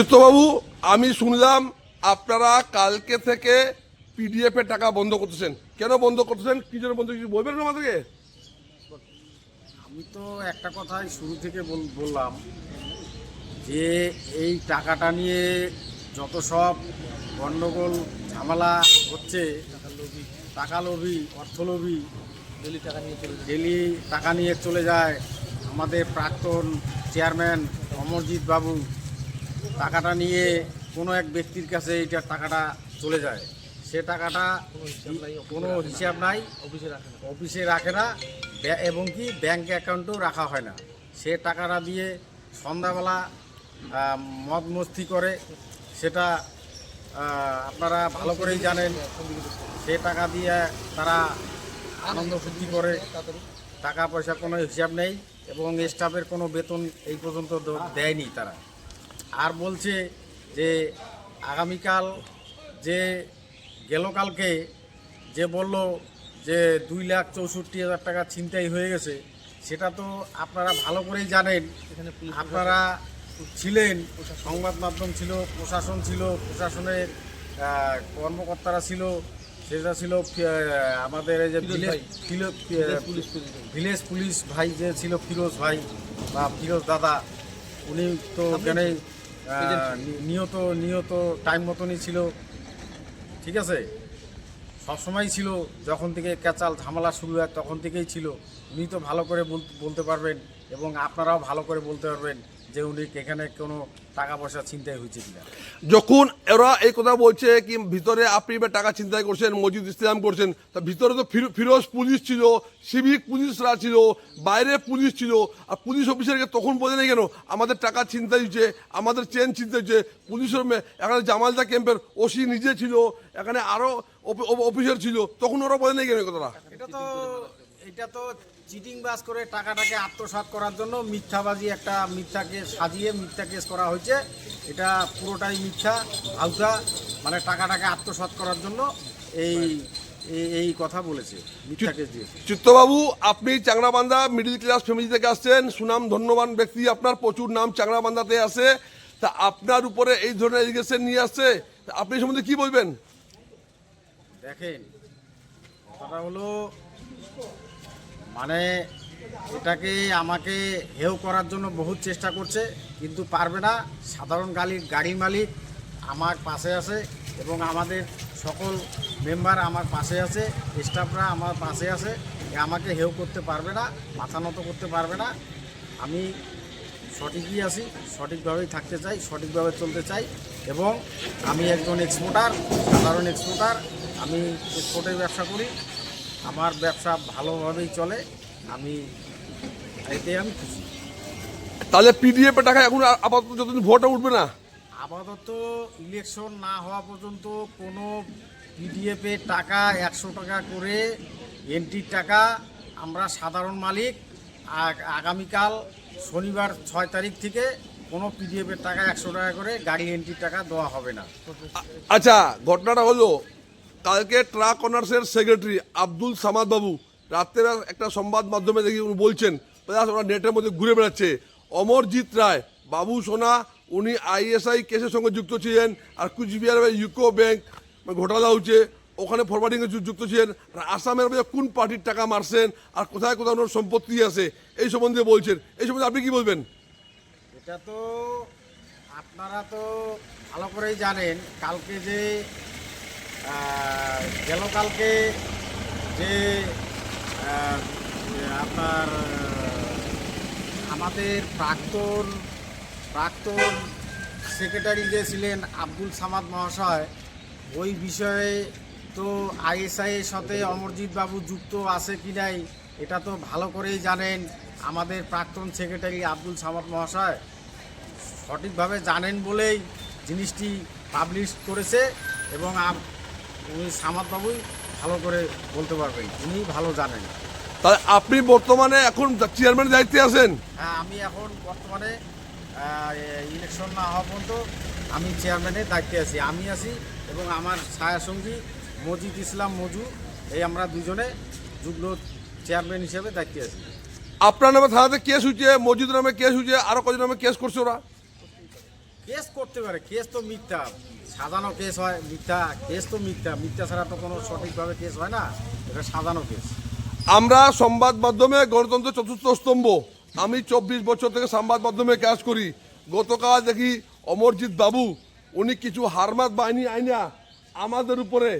চিত্তবাবু, আমি শুনলাম আপনারা কালকে থেকে পিডিএফ এর টাকা বন্ধ করতেছেন। কেন বন্ধ করতেছেন? কি জন্য বন্ধ কিছু বলবেন আমাদেরকে? আমি তো একটা কথাই শুরু থেকে বল- বললাম যে এই টাকাটা নিয়ে যত সব গণ্ডগোল ঝামেলা হচ্ছে টাকা লোভী অর্থলোভী ডেলি টাকা নিয়ে চলে ডেলি টাকা নিয়ে চলে যায়। আমাদের প্রাক্তন চেয়ারম্যান অমরজিৎ বাবু টাকাটা নিয়ে কোনো এক ব্যক্তির কাছে এইটার টাকাটা চলে যায়। সে টাকাটা কোনো হিসাব নাই, অফিসে রাখে না, ব্য- এবং কি ব্যাংক অ্যাকাউন্টেও রাখা হয় না। সে টাকাটা দিয়ে সন্ধ্যাবেলা মদ মস্তি করে, সেটা আপনারা ভালো করেই জানেন, সে টাকা দিয়ে তারা আনন্দ ফুর্তি করে, টাকা পয়সা কোনো হিসাব নেই, এবং স্টাফের কোনো বেতন এই পর্যন্ত দেয়নি তারা। আর বলছে যে আগামীকাল যে গেল কালকে যে বলল যে দুই লাখ চৌষট্টি হাজার টাকা ছিনতাই হয়ে গেছে সেটা তো আপনারা ভালো করেই জানেন। আপনারা ছিলেন সংবাদ মাধ্যম ছিল প্রশাসন ছিল প্রশাসনের কর্মকর্তারা ছিল সেটা ছিল আমাদের এই যে ভিলেজ পুলিশ ভাই। যে ছিল ফিরোজ ভাই বা ফিরোজ দাদা উনি তো ওখানে নিয়ত নিয়ত টাইম মতনই ছিল। ঠিক আছে? সবসময় ছিল। যখন থেকে ক্যাচাল ঝামেলা শুরু হয় তখন থেকেই ছিল। উনি তো ভালো করে বল- বলতে পারবেন। এবং আপনারাও ভালো করে বলতে পারবেন যে উনি এখানে কোনো টাকা পয়সা ছিনতাই হয়েছে কিনা। যখন এরা এই কথা বলছে কি ভিতরে আপনি টাকা চিন্তাই করছেন মজিদ ইসলাম করছেন তা ভিতরে তো ফিরো- ফিরোজ পুলিশ ছিল সিভিক পুলিশরা ছিল বাইরে পুলিশ ছিল আর পুলিশ অফিসারকে তখন বলে নেই কেন? আমাদের টাকা চিন্তাই হয়েছে আমাদের চেন চিন্তা হয়েছে পুলিশের এখানে জামালদা ক্যাম্পের ওসি নিজে ছিল এখানে আরও অফিসার ছিল তখন ওরা বলে নেই কেন কথাটা? এটা তো এটা তো চিটিং বাস করে টাকাটাকে আত্মসাৎ করার জন্য মিথ্যাবাজি একটা মিথ্যাকে সাজিয়ে মিথ্যা কেস করা হয়েছে। এটা পুরোটাই মিথ্যা আউতা মানে টাকাটাকে আত্মসাৎ করার জন্য এই এই- কথা বলেছে মিথ্যা কেস দিয়েছে। চিত্তবাবু আপনি চাংরাবান্ধা মিডিল ক্লাস ফ্যামিলি থেকে আসছেন সুনাম ধন্যবান ব্যক্তি আপনার প্রচুর নাম চাংরাবান্ধাতে আছে। তা আপনার উপরে এই ধরনের এলিগেশন নিয়ে আসছে আপনি সম্বন্ধে কি বলবেন? দেখেন কথাটা হলো মানে এটাকে আমাকে হেও করার জন্য বহুত চেষ্টা করছে, কিন্তু পারবে না। সাধারণ গাড়ির গাড়ির মালিক আমার পাশে আছে এবং আমাদের সকল মেম্বার আমার পাশে আছে, স্টাফরা আমার পাশে আছে। আমাকে হেউ করতে পারবে না, মাথা নত করতে পারবে না। আমি সঠিকই আছি, সঠিকভাবেই থাকতে চাই, সঠিকভাবে চলতে চাই এবং আমি একজন এক্সপোর্টার সাধারণ এক্সপোর্টার আমি এক্সপোর্টের ব্যবসা করি আমার ব্যবসা ভালোভাবেই চলে আমি এতে আমি খুশি। তাহলে পিডিএফ টাকা এখন আপাতত যতদিন ভোটটা উঠবে না? আপাতত ইলেকশন না হওয়া পর্যন্ত কোনো পিডিএফে টাকা একশো টাকা করে এন্ট্রির টাকা আমরা সাধারণ মালিক আগ- আগামীকাল শনিবার ছয় তারিখ থেকে কোনো পিডিএফের টাকা একশো টাকা করে গাড়ি এন্ট্রির টাকা দেওয়া হবে না। আচ্ছা ঘটনাটা হলো কালকে ট্রাক অনার্সের সেক্রেটারি আব্দুল সামাদ বাবু রাত্রে একটা সংবাদ মাধ্যমে দেখি উনি বলছেন প্লাস ওরা নেটের মধ্যে ঘুরে বেড়াচ্ছে। অমরজিৎ রায়, বাবু সোনা, উনি আইএসআই কেসের সঙ্গে যুক্ত ছিলেন, আর কুচবিহারের ইউকো ব্যাংক ঘোটালা হচ্ছে, ওখানে ফরওয়ার্ডিংয়ে যুক্ত ছিলেন, আর আসামের মধ্যে কোন পার্টির টাকা মারছেন, আর কোথায় কোথায় ওনার সম্পত্তি আছে, এই সম্বন্ধে বলছেন। এই সম্বন্ধে আপনি কি বলবেন? এটা তো আপনারা তো ভালো করেই জানেন, কালকে যে গেল কালকে যে আপনার আমাদের প্রাক্তন প্রাক্তন সেক্রেটারি যে ছিলেন আব্দুল সামাদ মহাশয়, ওই বিষয়ে তো আইএসআই এর সাথে অমরজিৎ বাবু যুক্ত আছে কি নাই, এটা তো ভালো করেই জানেন আমাদের প্রাক্তন সেক্রেটারি আব্দুল সামাদ মহাশয়। সঠিকভাবে জানেন বলেই জিনিসটি পাবলিশ করেছে এবং উনি সামাদবাবুই ভালো করে বলতে পারবেন উনি ভালো জানেন। তাহলে আপনি বর্তমানে এখন চেয়ারম্যানের দায়িত্বে আছেন? হ্যাঁ আমি এখন বর্তমানে ইলেকশন না হওয়া পর্যন্ত আমি চেয়ারম্যানের দায়িত্বে আছি। আমি আছি এবং আমার ছায়াসঙ্গী মজিদ ইসলাম মজু এই আমরা দুজনে যুগ্ম চেয়ারম্যান হিসেবে দায়িত্বে আছি। আপনার নামে থানাতে কেস হয়েছে মসজিদ নামে কেস হয়েছে আরও কজন নামে কেস করছে ওরা? কেস করতে পারে কেস তো মিথ্যা। সাজানো কেস হয় মিথ্যা কেস তো মিথ্যা। মিথ্যা ছাড়া তো কোনো সঠিকভাবে কেস হয় না এটা সাজানো কেস। আমরা সংবাদ মাধ্যমে গণতন্ত্রের চতুর্থ স্তম্ভ। আমি চব্বিশ বছর থেকে সংবাদ মাধ্যমে কাজ করি। গতকাল দেখি অমরজিৎ বাবু উনি কিছু হারমাত বাহিনী আইনা আমাদের উপরে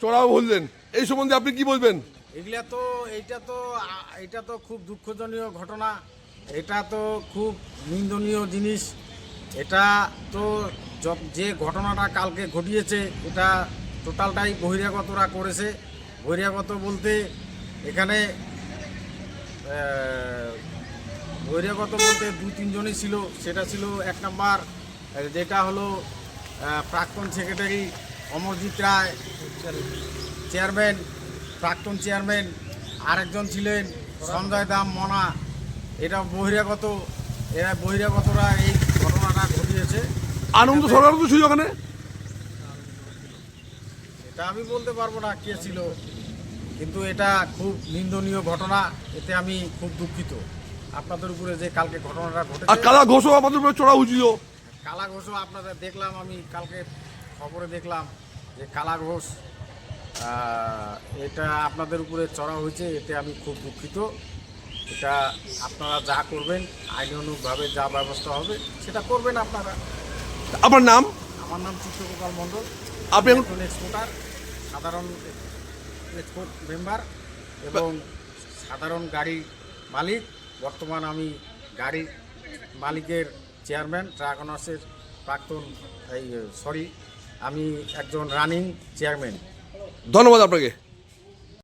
চড়াও বললেন। এই সম্বন্ধে আপনি কি বলবেন? এগুলা তো এইটা তো এটা তো খুব দুঃখজনীয় ঘটনা। এটা তো খুব নিন্দনীয় জিনিস। এটা তো যে ঘটনাটা কালকে ঘটিয়েছে, এটা টোটালটাই বহিরাগতরা করেছে। বহিরাগত বলতে এখানে বহিরাগত বলতে দু তিনজনই ছিল। সেটা ছিল এক নাম্বার, যেটা হলো প্রাক্তন সেক্রেটারি অমরজিৎ রায়, চেয়ারম্যান, প্রাক্তন চেয়ারম্যান, আরেকজন ছিলেন সঞ্জয় দাম মনা। এটা বহিরাগত, এরা বহিরাগতরা এই ঘটনাটা আনন্দ সরকার তো ছিল ওখানে? এটা আমি বলতে পারব না কে ছিল কিন্তু এটা খুব নিন্দনীয় ঘটনা এতে আমি খুব দুঃখিত। আপনাদের উপরে যে কালকে ঘটনাটা আর কালা ঘোষও আমাদের উপরে চড়া হয়েছিল কালা ঘোষও আপনাদের দেখলাম আমি কালকে খবরে দেখলাম যে কালা ঘোষ এটা আপনাদের উপরে চড়া হয়েছে এতে আমি খুব দুঃখিত। এটা আপনারা যা করবেন আইনানুগভাবে যা ব্যবস্থা হবে সেটা করবেন আপনারা। আপনার নাম? আমার নাম চিত্রগোপাল মণ্ডল। আপনি একজন এক্সপোর্টার সাধারণ এক্সপোর্ট মেম্বার এবং সাধারণ গাড়ি মালিক। বর্তমান আমি গাড়ি মালিকের চেয়ারম্যান ট্রাক অনার্সের প্রাক্তন এই সরি আমি একজন রানিং চেয়ারম্যান ধন্যবাদ আপনাকে।